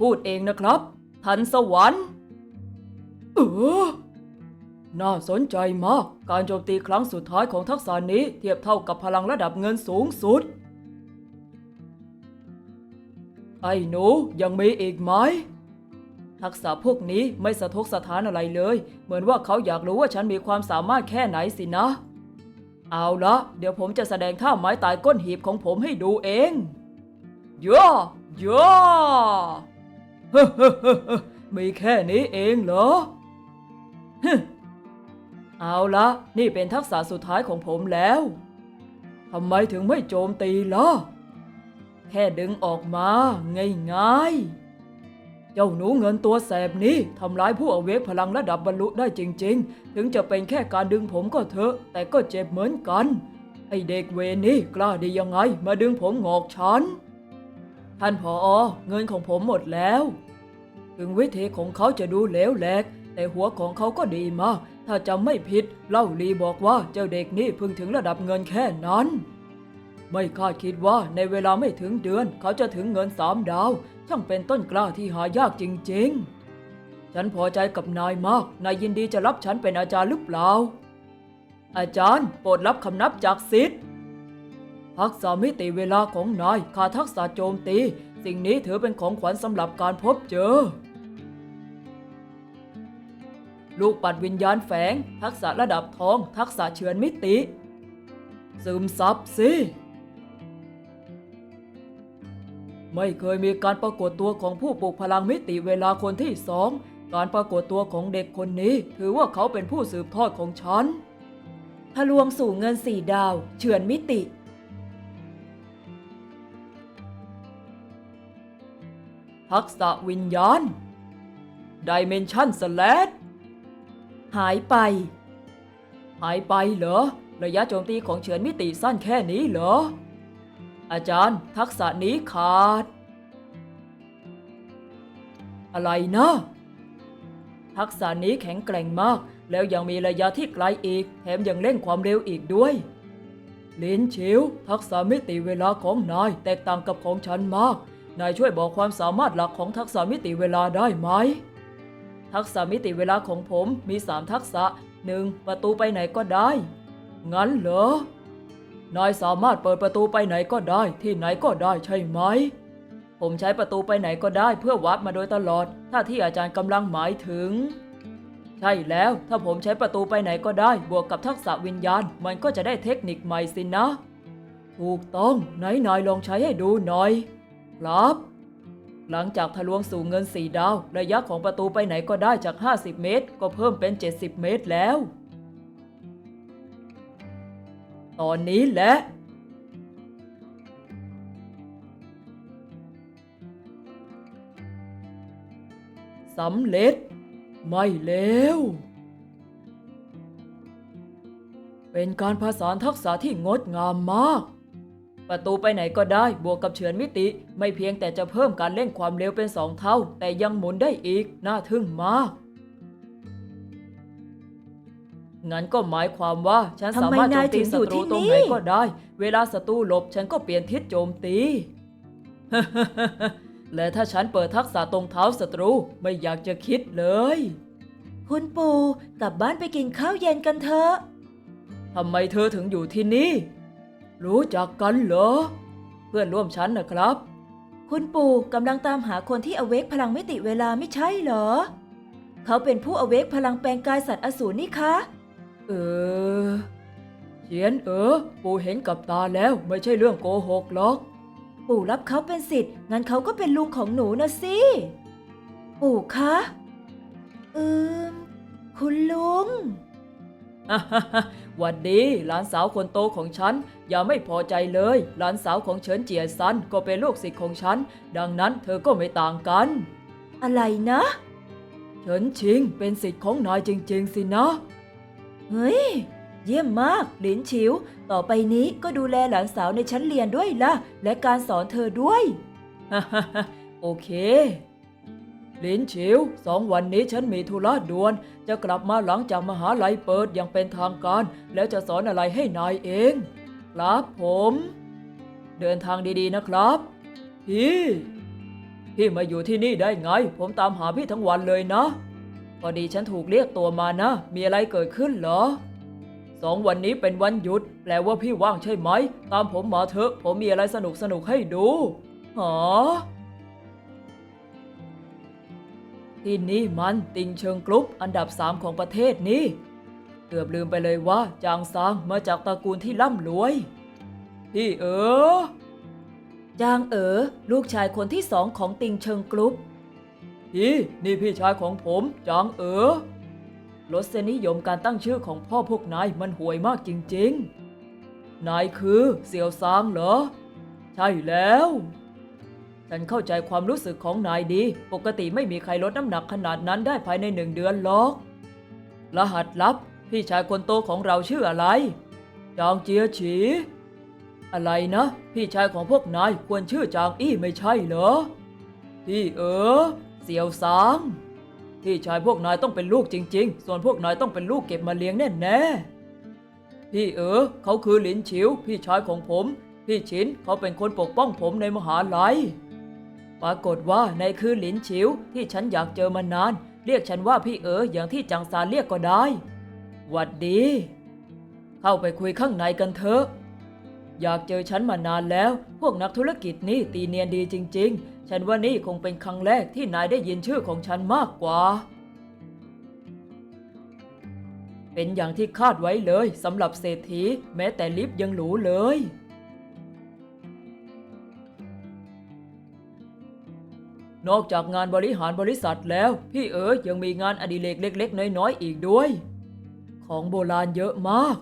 พูดเองนะครับ ทันสวรรค์เออน่าสนใจมาก การโจมตีครั้งสุดท้ายของทักษะนี้เทียบเท่ากับพลังระดับเงินสูงสุด ไอ้หนูยังมีอีกไหม ทักษะพวกนี้ไม่สะทกสะท้านอะไรเลย เหมือนว่าเขาอยากรู้ว่าฉันมีความสามารถแค่ไหนสินะ เอาละเดี๋ยวผมจะแสดงท่าไม้ตายก้นหีบของผมให้ดูเองย่อย่อ มีแค่นี้เองเหรอฮึเอาละนี่เป็นทักษะสุดท้ายของผมแล้ว ทำไมถึงไม่โจมตีล่ะ แค่ดึงออกมาง่ายๆ เจ้าหนูเงินตัวแสบนี้ทำร้ายผู้อเวกพลังระดับบรรลุได้จริง ๆ ถึงจะเป็นแค่การดึงผมก็เถอะ แต่ก็เจ็บเหมือนกัน ไอเด็กเวนี่กล้าดียังไง มาดึงผมงอกฉันท่านผออเงินของผมหมดแล้ว ถึงวิธีของเขาจะดูเหลวแหลก แต่หัวของเขาก็ดีมาก ถ้าจำไม่ผิด เล่าลีบอกว่าเจ้าเด็กนี่เพิ่งถึงระดับเงินแค่นั้น ไม่คาดคิดว่าในเวลาไม่ถึงเดือน เขาจะถึงเงินสามดาว ช่างเป็นต้นกล้าที่หายากจริง ๆ ฉันพอใจกับนายมาก นายยินดีจะรับฉันเป็นอาจารย์หรือเปล่า อาจารย์โปรดรับคำนับจากศิษย์ทักษะมิติเวลาของนายขาทักษะโจมตี สิ่งนี้ถือเป็นของขวัญสำหรับการพบเจอ ลูกปัดวิญญาณแฝง ทักษะระดับทอง ทักษะเฉือนมิติ ซึมซับสิ ไม่เคยมีการปรากฏตัวของผู้ปลุกพลังมิติเวลาคนที่สอง การปรากฏตัวของเด็กคนนี้ ถือว่าเขาเป็นผู้สืบทอดของฉันทะลวงสู่เงินสี่ดาว เฉือนมิติทักษะวิญญาณดิเมนชันสแลด หายไป หายไปเหรอ ระยะโจมตีของเฉือนมิติสั้นแค่นี้เหรอ อาจารย์ทักษะนี้ขาด อะไรนะ ทักษะนี้แข็งแกร่งมาก แล้วยังมีระยะที่ไกลอีก แถมยังเร่งความเร็วอีกด้วยลินชิว ทักษะมิติเวลาของนายแตกต่างกับของฉันมาก นายช่วยบอกความสามารถหลักของทักษะมิติเวลาได้ไหม ทักษะมิติเวลาของผมมีสามทักษะหนึ่งประตูไปไหนก็ได้ งั้นเหรอ นายสามารถเปิดประตูไปไหนก็ได้ ที่ไหนก็ได้ใช่ไหม ผมใช้ประตูไปไหนก็ได้เพื่อวัดมาโดยตลอด ถ้าที่อาจารย์กำลังหมายถึง ใช่แล้ว ถ้าผมใช้ประตูไปไหนก็ได้ บวกกับทักษะวิญญาณ มันก็จะได้เทคนิคใหม่สินะ ถูกต้อง ไหนนายลองใช้ให้ดูหน่อย ครับ หลังจากทะลวงสู่เงินสี่ดาวระยะของประตูไปไหนก็ได้จาก 50 เมตร ก็เพิ่มเป็น 70 เมตรแล้ว ตอนนี้แหละสำเร็จ ไม่เลวเป็นการผสานทักษะที่งดงามมาก ประตูไปไหนก็ได้บวกกับเฉือนมิติ ไม่เพียงแต่จะเพิ่มการเร่งความเร็วเป็นสองเท่า แต่ยังหมุนได้อีก น่าทึ่งมาก งั้นก็หมายความว่าฉันทำไมสามารถโจมตีนายถึงศัอยู่ตรูที่ตรงนี่ไหนก็ได้ เวลาศัตรูหลบฉันก็เปลี่ยนทิศโจมตี และถ้าฉันเปิดทักษะตรงเท้าศัตรูไม่อยากจะคิดเลย คุณปู่กลับบ้านไปกินข้าวเย็นกันเถอะทำไมเธอถึงอยู่ที่นี่ รู้จักกันเหรอ เพื่อนร่วมชั้นนะครับ คุณปู่กำลังตามหาคนที่อเวกพลังมิติเวลาไม่ใช่เหรอ เขาเป็นผู้อเวกพลังแปลงกายสัตว์อสูรนี่คะ เออเขียนเออ ปู่เห็นกับตาแล้วไม่ใช่เรื่องโกหกหรอก ปู่รับเขาเป็นสิทธิ์งั้นเขาก็เป็นลุงของหนูนะสิ ปู่คะอืมคุณลุง วัดดีหลานสาวคนโตของฉัน อย่าไม่พอใจเลย หลานสาวของเฉินเจียซันก็เป็นลูกศิษย์ของฉัน ดังนั้นเธอก็ไม่ต่างกัน อะไรนะ เฉินชิงเป็นศิษย์ของนายจริง ๆ สินะ เฮ้ย เยี่ยมมาก หลินฉิว ต่อไปนี้ก็ดูแลหลานสาวในชั้นเรียนด้วยล่ะ และการสอนเธอด้วย โอเค ลินชิวสองวันนี้ฉันมีธุระด่วน จะกลับมาหลังจากมหาลัยเปิดอย่างเป็นทางการ แล้วจะสอนอะไรให้นายเอง ครับผม เดินทางดีๆนะครับ พี่ พี่มาอยู่ที่นี่ได้ไง ผมตามหาพี่ทั้งวันเลยนะ พอดีฉันถูกเรียกตัวมานะ มีอะไรเกิดขึ้นเหรอสองวันนี้เป็นวันหยุด แปลว่าพี่ว่างใช่ไหม ตามผมมาเถอะ ผมมีอะไรสนุกสนุกให้ดูหอ ที่นี่มันติงเชิงกรุ๊ปอันดับสามของประเทศนี้ เกือบลืมไปเลยว่าจางซางมาจากตระกูลที่ร่ำรวย พี่เออ จางเอ๋อลูกชายคนที่สองของติงเชิงกรุ๊ปพี่นี่พี่ชายของผมจางเอ๋อรสนิยมการตั้งชื่อของพ่อพวกนายมันห่วยมากจริงๆ นายคือเสี่ยวซางเหรอ ใช่แล้ว ฉันเข้าใจความรู้สึกของนายดี ปกติไม่มีใครลดน้ำหนักขนาดนั้นได้ภายในหนึ่งเดือนหรอก รหัสลับ พี่ชายคนโตของเราชื่ออะไร จางเจียฉี อะไรนะ พี่ชายของพวกนายควรชื่อจางอี้ไม่ใช่เหรอ พี่เออ เสียวสาง พี่ชายพวกนายต้องเป็นลูกจริง ๆ ส่วนพวกนายต้องเป็นลูกเก็บมาเลี้ยงแน่ๆ พี่เออ เขาคือหลินฉิว พี่ชายของผม พี่ชินเขาเป็นคนปกป้องผมในมหาลัย ปรากฏว่าในคือหลินฉิวที่ฉันอยากเจอมานาน เรียกฉันว่าพี่เอออย่างที่จังซานเรียกก็ได้หวัดดี เข้าไปคุยข้างในกันเถอะ อยากเจอฉันมานานแล้ว พวกนักธุรกิจนี่ตีเนียนดีจริง ๆ ฉันว่านี่คงเป็นครั้งแรกที่นายได้ยินชื่อของฉันมากกว่า เป็นอย่างที่คาดไว้เลยสำหรับเศรษฐีแม้แต่ลิฟยังหรูเลย นอกจากงานบริหารบริษัทแล้ว พี่เอ๋ยยังมีงานอดิเรกเล็ก ๆ น้อยๆอีกด้วย ของโบราณเยอะมาก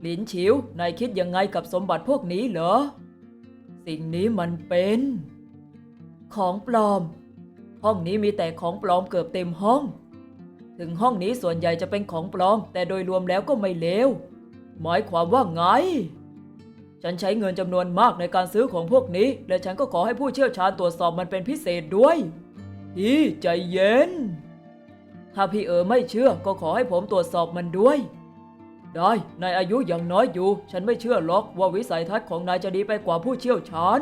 หลินฉิวนายคิดยังไงกับสมบัติพวกนี้เหรอ สิ่งนี้มันเป็น ของปลอม ห้องนี้มีแต่ของปลอมเกือบเต็มห้อง ถึงห้องนี้ส่วนใหญ่จะเป็นของปลอม แต่โดยรวมแล้วก็ไม่เลวหมายความว่าไง ฉันใช้เงินจำนวนมากในการซื้อของพวกนี้ และฉันก็ขอให้ผู้เชี่ยวชาญตรวจสอบมันเป็นพิเศษด้วย พี่ใจเย็น ถ้าพี่เออไม่เชื่อก็ขอให้ผมตรวจสอบมันด้วย ได้นายอายุยังน้อยอยู่ ฉันไม่เชื่อหรอกว่าวิสัยทัศน์ของนายจะดีไปกว่าผู้เชี่ยวชาญ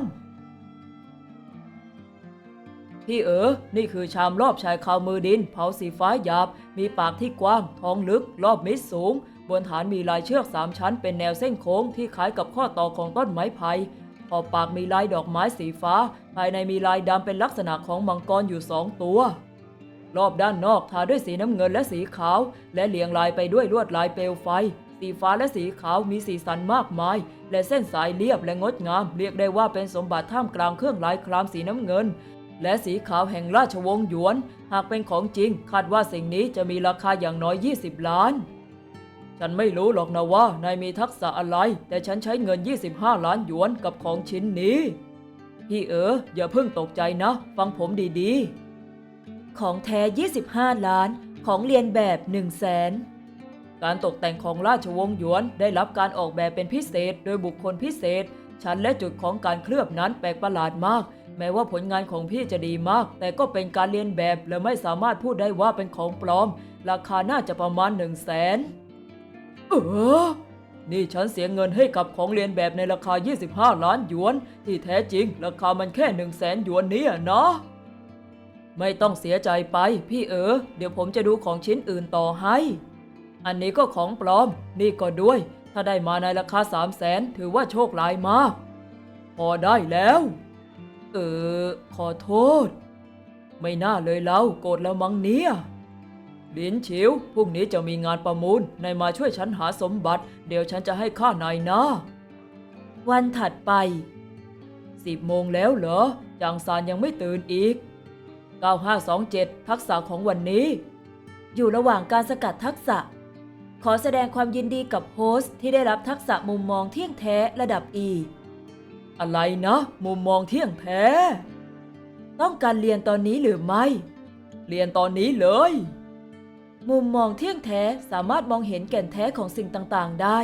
พี่เอ๋อนี่คือชามรอบชายคาวมือดิน เผาสีฟ้าหยาบ มีปากที่กว้าง ท้องลึก รอบมิดสูง บนฐานมีลายเชือกสามชั้นเป็นแนวเส้นโค้งที่คล้ายกับข้อต่อของต้นไม้ไผ่ขอบปากมีลายดอกไม้สีฟ้า ภายในมีลายดำเป็นลักษณะของมังกรอยู่สองตัว รอบด้านนอกทาด้วยสีน้ำเงินและสีขาว และเลียงลายไปด้วยลวดลายเปลวไฟ สีฟ้าและสีขาวมีสีสันมากมาย และเส้นสายเรียบและงดงาม เรียกได้ว่าเป็นสมบัติท่ามกลางเครื่องลายครามสีน้ำเงิน และสีขาวแห่งราชวงศ์หยวน หากเป็นของจริงคาดว่าสิ่งนี้จะมีราคาอย่างน้อย 20 ล้าน ฉันไม่รู้หรอกนะว่านายมีทักษะอะไร แต่ฉันใช้เงิน 25 ล้านหยวนกับของชิ้นนี้ พี่เอ๋ออย่าเพิ่งตกใจนะ ฟังผมดีๆ ของแท้ 25 ล้าน ของเรียนแบบ1 0 0 0 0แสนการตกแต่งของราชวงศ์หยวนได้รับการออกแบบเป็นพิเศษ โดยบุคคลพิเศษ ชั้นและจุดของการเคลือบนั้นแปลกประหลาดมาก แม้ว่าผลงานของพี่จะดีมาก แต่ก็เป็นการเรียนแบบและไม่สามารถพูดได้ว่าเป็นของปลอม ราคาน่าจะประมาณ 1 0 0 0 0แสน เออ นี่ฉันเสียเงินให้กับของเรียนแบบในราคา 25 ล้านหยวน ที่แท้จริง ราคามันแค่1 0 0 0 0แสนหยวนนี่นะไม่ต้องเสียใจไป พี่เอ๋อเดี๋ยวผมจะดูของชิ้นอื่นต่อให้ อันนี้ก็ของปลอม นี่ก็ด้วย ถ้าได้มาในราคาสามแสนถือว่าโชคร้ายมาก พอได้แล้ว เออ ขอโทษ ไม่น่าเลยเราโกรธแล้วมั้งเนี่ย ลินชิวพรุ่งนี้จะมีงานประมูลนายมาช่วยฉันหาสมบัติ เดี๋ยวฉันจะให้ค่านายนะวันถัดไปสิบโมงแล้วเหรอจางซานยังไม่ตื่นอีก 9527 ทักษะของวันนี้ อยู่ระหว่างการสกัดทักษะ ขอแสดงความยินดีกับโฮสต์ที่ได้รับทักษะมุมมองเที่ยงแท้ระดับ E อะไรนะ มุมมองเที่ยงแท้ ต้องการเรียนตอนนี้หรือไม่ เรียนตอนนี้เลย มุมมองเที่ยงแท้สามารถมองเห็นแก่นแท้ของสิ่งต่างๆ ได้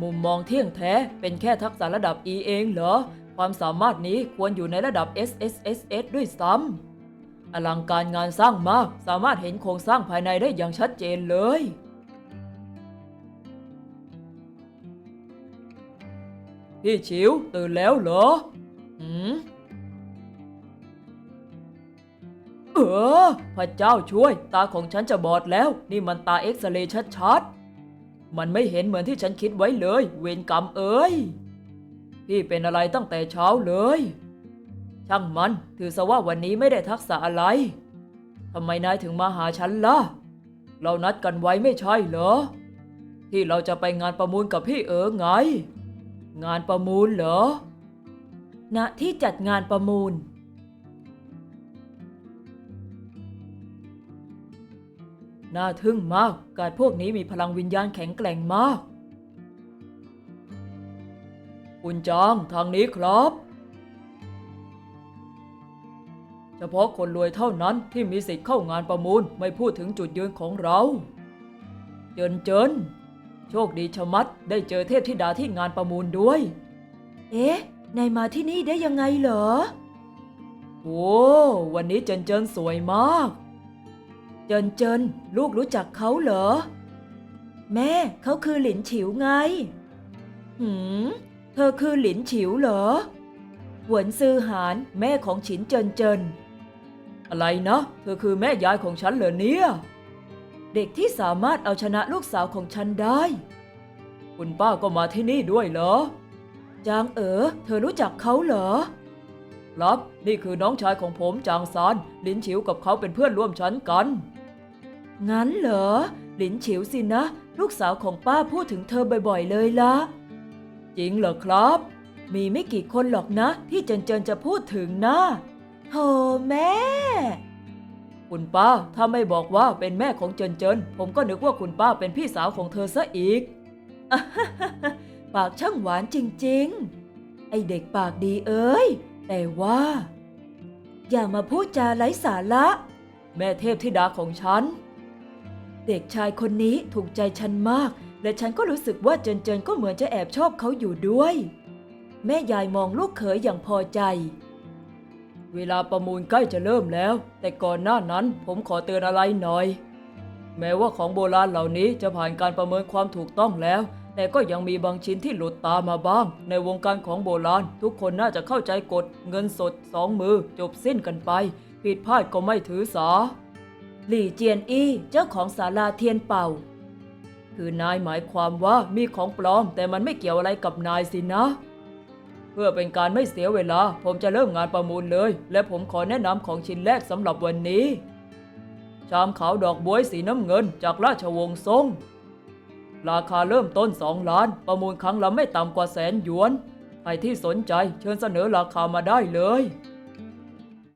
มุมมองเที่ยงแท้เป็นแค่ทักษะระดับ E เองเหรอ ความสามารถนี้ควรอยู่ในระดับ SSSS ด้วยซ้ำอลังการงานสร้างมากสามารถเห็นโครงสร้างภายในได้อย่างชัดเจนเลยพี่ชิวตื่นแล้วเหรอ หืม ออพระเจ้าช่วย ตาของฉันจะบอดแล้ว นี่มันตาเอ็กซเรย์ชัดๆ มันไม่เห็นเหมือนที่ฉันคิดไว้เลย เวรกรรมเอ้ย พี่เป็นอะไรตั้งแต่เช้าเลย ช่างมัน ถือซะว่าวันนี้ไม่ได้ทักษะอะไร ทำไมนายถึงมาหาฉันล่ะ เรานัดกันไว้ไม่ใช่เหรอ ที่เราจะไปงานประมูลกับพี่เอ๋ไง งานประมูลเหรอ ณ ที่จัดงานประมูล น่าทึ่งมาก กาดพวกนี้มีพลังวิญญาณแข็งแกร่งมาก คุณจางทางนี้ครับ เฉพาะคนรวยเท่านั้นที่มีสิทธิ์เข้างานประมูลไม่พูดถึงจุดยืนของเรา เจินเจินโชคดีชะมัดได้เจอเทพธิดาที่งานประมูลด้วย เอ๊ะ นายมาที่นี่ได้ยังไงเหรอ โอ้ วันนี้เจินเจินสวยมาก เจินเจินลูกรู้จักเขาเหรอ แม่เขาคือหลินฉิวไง หืม เธอคือหลินฉิวเหรอ หวนซือหานแม่ของฉินเจินเจิน อะไรนะ เธอคือแม่ยายของฉันเหรอเนี่ย เด็กที่สามารถเอาชนะลูกสาวของฉันได้ คุณป้าก็มาที่นี่ด้วยเหรอ จางเอ๋อเธอรู้จักเขาเหรอครับนี่คือน้องชายของผมจางซาน ลินฉิวกับเขาเป็นเพื่อนร่วมชั้นกัน งั้นเหรอ หลินเฉิวสินะ ลูกสาวของป้าพูดถึงเธอบ่อยๆเลยละจริงเหรอครับ มีไม่กี่คนหรอกนะ ที่เจินเจินจะพูดถึงนะโธ่แม่ คุณป้าถ้าไม่บอกว่าเป็นแม่ของเจินเจินผมก็นึกว่าคุณป้าเป็นพี่สาวของเธอซะอีก ปากช่างหวานจริงๆ ไอเด็กปากดีเอ้ย แต่ว่า อย่ามาพูดจาไร้สาระ แม่เทพธิดาของฉัน เด็กชายคนนี้ถูกใจฉันมาก และฉันก็รู้สึกว่าเจินเจินก็เหมือนจะแอบชอบเขาอยู่ด้วย แม่ยายมองลูกเขยอย่างพอใจ เวลาประมูลใกล้จะเริ่มแล้ว แต่ก่อนหน้านั้นผมขอเตือนอะไรหน่อย แม้ว่าของโบราณเหล่านี้จะผ่านการประเมินความถูกต้องแล้ว แต่ก็ยังมีบางชิ้นที่หลุดตามาบ้าง ในวงการของโบราณ ทุกคนน่าจะเข้าใจกฎเงินสดสองมือจบสิ้นกันไป ผิดพลาดก็ไม่ถือสา หลี่เจียนอี้เจ้าของศาลาเทียนเป่า คือนายหมายความว่ามีของปลอมแต่มันไม่เกี่ยวอะไรกับนายสินะ เพื่อเป็นการไม่เสียเวลา ผมจะเริ่มงานประมูลเลย และผมขอแนะนำของชิ้นแรกสำหรับวันนี้ ชามขาวดอกบวยสีน้ำเงินจากราชวงศ์ซงราคาเริ่มต้น 2 ล้าน ประมูลครั้งละไม่ต่ำกว่าแสนหยวน ใครที่สนใจเชิญเสนอราคามาได้เลย